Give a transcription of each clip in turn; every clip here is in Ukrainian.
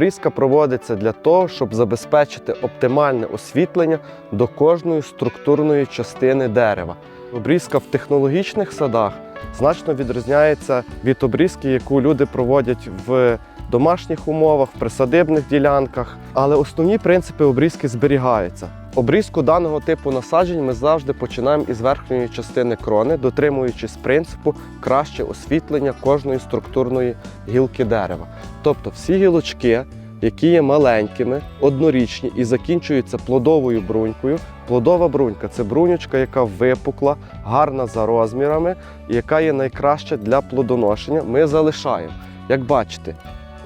Обрізка проводиться для того, щоб забезпечити оптимальне освітлення до кожної структурної частини дерева. Обрізка в технологічних садах значно відрізняється від обрізки, яку люди проводять в домашніх умовах, в присадибних ділянках. Але основні принципи обрізки зберігаються. Обрізку даного типу насаджень ми завжди починаємо із верхньої частини крони, дотримуючись принципу краще освітлення кожної структурної гілки дерева. Тобто всі гілочки, які є маленькими, однорічні і закінчуються плодовою брунькою. Плодова брунька це брунючка, яка випукла, гарна за розмірами, і яка є найкраща для плодоношення. Ми залишаємо. Як бачите,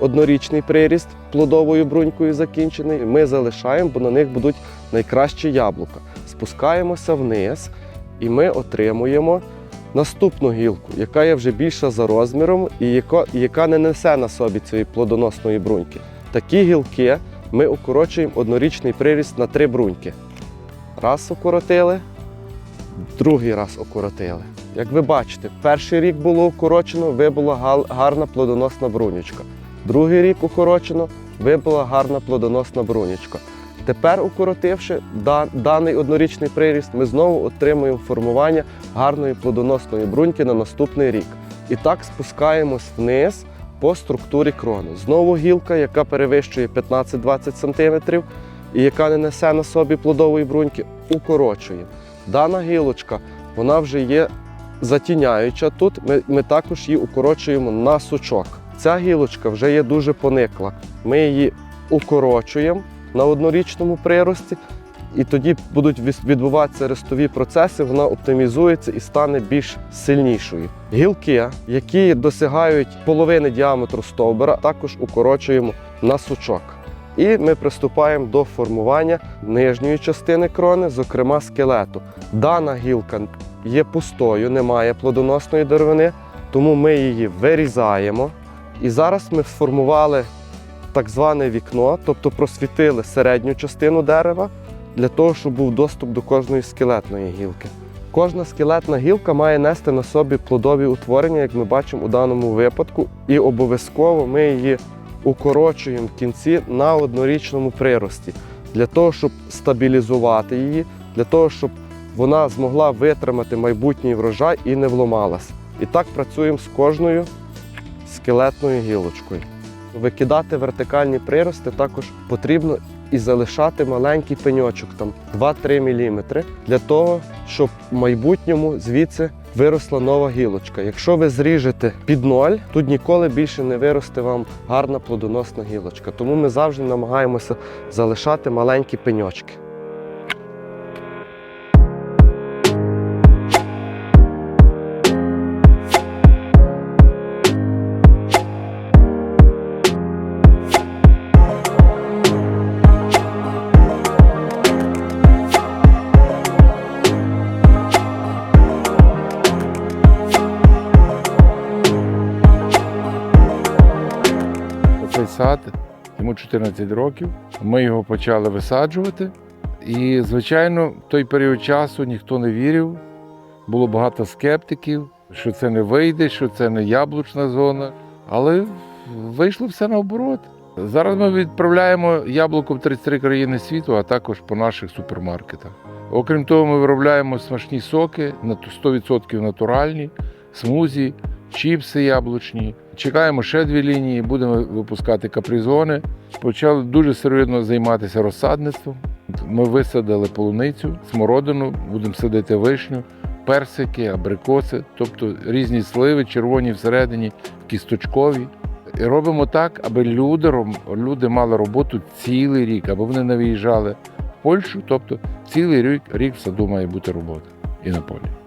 однорічний приріст плодовою брунькою закінчений. Ми залишаємо, бо на них будуть найкращі яблука. Спускаємося вниз, і ми отримуємо наступну гілку, яка є вже більша за розміром і яка, не несе на собі цієї плодоносної бруньки. Такі гілки ми укорочуємо однорічний приріст на три бруньки. Раз укоротили, другий раз укоротили. Як ви бачите, перший рік було укорочено, вибула гарна плодоносна брунючка. Другий рік укорочено, вибула гарна плодоносна брунючка. Тепер, укоротивши даний однорічний приріст, ми знову отримуємо формування гарної плодоносної бруньки на наступний рік. І так спускаємось вниз по структурі крони. Знову гілка, яка перевищує 15-20 см і яка не несе на собі плодової бруньки, укорочуємо. Дана гілочка вона вже є затіняюча тут. Ми, ми також її укорочуємо на сучок. Ця гілочка вже є дуже поникла. Ми її укорочуємо на однорічному прирості, і тоді будуть відбуватися ростові процеси, вона оптимізується і стане більш сильнішою. Гілки, які досягають половини діаметру стовбура, також укорочуємо на сучок. І ми приступаємо до формування нижньої частини крони, зокрема скелету. Дана гілка є пустою, немає плодоносної деревини, тому ми її вирізаємо. І зараз ми сформували так зване вікно, тобто просвітили середню частину дерева для того, щоб був доступ до кожної скелетної гілки. Кожна скелетна гілка має нести на собі плодові утворення, як ми бачимо у даному випадку, і обов'язково ми її укорочуємо в кінці на однорічному прирості для того, щоб стабілізувати її, для того, щоб вона змогла витримати майбутній врожай і не вломалась. І так працюємо з кожною скелетною гілочкою. Викидати вертикальні прирости також потрібно і залишати маленький пеньочок, там 2-3 мм, для того, щоб в майбутньому звідси виросла нова гілочка. Якщо ви зріжете під ноль, тут ніколи більше не виросте вам гарна плодоносна гілочка. Тому ми завжди намагаємося залишати маленькі пеньочки. Сад, йому 14 років. Ми його почали висаджувати. І, звичайно, в той період часу ніхто не вірив. Було багато скептиків, що це не вийде, що це не яблучна зона. Але вийшло все наоборот. Зараз ми відправляємо яблуко в 33 країни світу, а також по наших супермаркетах. Окрім того, ми виробляємо смачні соки на 100% натуральні, смузі, чіпси яблучні. Чекаємо ще дві лінії, будемо випускати капризони. Почали дуже серйозно займатися розсадництвом. Ми висадили полуницю, смородину, будемо садити вишню, персики, абрикоси, тобто різні сливи, червоні всередині, кісточкові. І робимо так, аби люди, люди мали роботу цілий рік, аби вони не виїжджали в Польщу. Тобто цілий рік, рік в саду має бути робота і на полі.